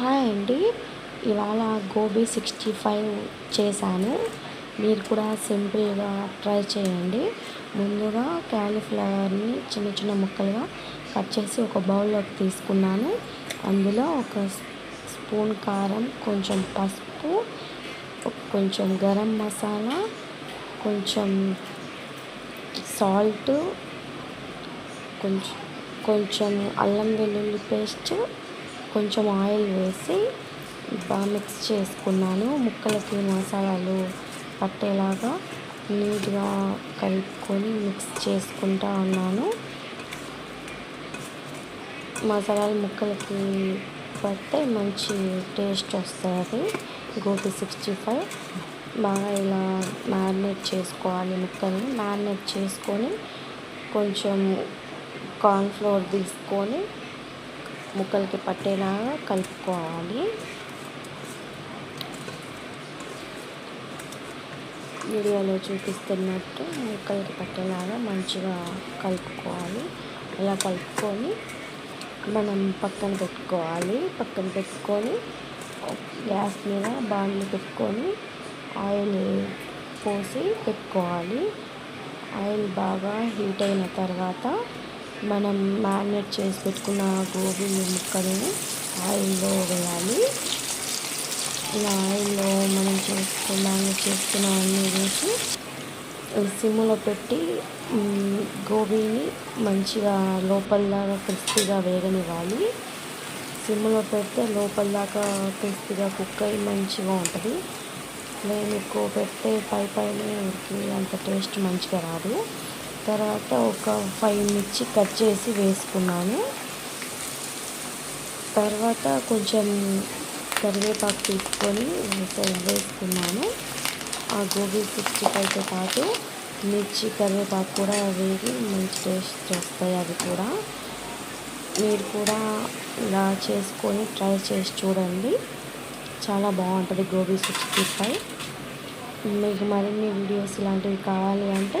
Hi అండి ఇవాళ gobi sixty five చేశాను. మీరు కూడా సింపుల్గా ట్రై చేయండి. ముందుగా క్యాలీఫ్లవర్ని చిన్న చిన్న ముక్కలుగా కట్ చేసి ఒక బౌల్లోకి తీసుకున్నాను. అందులో ఒక స్పూన్ కారం కొంచెం పసుపు కొంచెం గరం మసాలా కొంచెం సాల్ట్ కొంచెం కొంచెం అల్లం వెల్లుల్లి పేస్ట్ కొంచెం ఆయిల్ వేసి బాగా మిక్స్ చేసుకున్నాను. ముక్కలకి మసాలాలు పట్టేలాగా నీట్గా కలుపుకొని మిక్స్ చేసుకుంటా ఉన్నాను. మసాలాలు ముక్కలకి పడితే మంచి టేస్ట్ వస్తుంది. Gobi sixty five. బాగా ఇలా మ్యారినేట్ చేసుకోవాలి ముక్కల్ని. మ్యారినేట్ చేసుకొని కొంచెం కార్న్ఫ్లోర్ తీసుకొని ముక్కలకి పట్టేలాగా కలుపుకోవాలి. వీడియోలో చూపిస్తున్నట్టు ముక్కలకి పట్టేలాగా మంచిగా కలుపుకోవాలి. అలా కలుపుకొని మనం పక్కన పెట్టుకోవాలి. పక్కన పెట్టుకొని గ్యాస్ మీద బాండ్లు పెట్టుకొని ఆయిల్ పోసి పెట్టుకోవాలి. ఆయిల్ బాగా హీట్ అయిన తర్వాత మనం మ్యారినేట్ చేసి పెట్టుకున్న గోబీ ముక్కలను ఆయిల్లో వేయాలి. ఇలా ఆయిల్లో మనం చేసుకున్నాం చేసుకున్న అన్ని వేసి సిమ్లో పెట్టి గోబీని మంచిగా లోపల దాకా క్రిస్పీగా వేగనివ్వాలి. సిమ్లో పెడితే లోపల దాకా క్రిస్పీగా కుక్ అయ్యి మంచిగా ఉంటుంది. నేను ఎక్కువ పెడితే పై పైన అంత టేస్ట్ మంచిగా రాదు. తర్వాత ఒక ఫైవ్ మిర్చి కట్ చేసి వేసుకున్నాను. తర్వాత కొంచెం కరివేపాకు తీసుకొని వేసుకున్నాను. ఆ గోబీ సిక్స్టీ ఫైవ్తో పాటు మిర్చి కరివేపాకు కూడా వేగి మంచి టేస్ట్ వస్తాయి అవి కూడా. మీరు కూడా ఇలా చేసుకొని ట్రై చేసి చూడండి. చాలా బాగుంటుంది గోబీ సిక్స్టీ ఫైవ్ మీకు మరిన్ని వీడియోస్ ఇలాంటివి కావాలి అంటే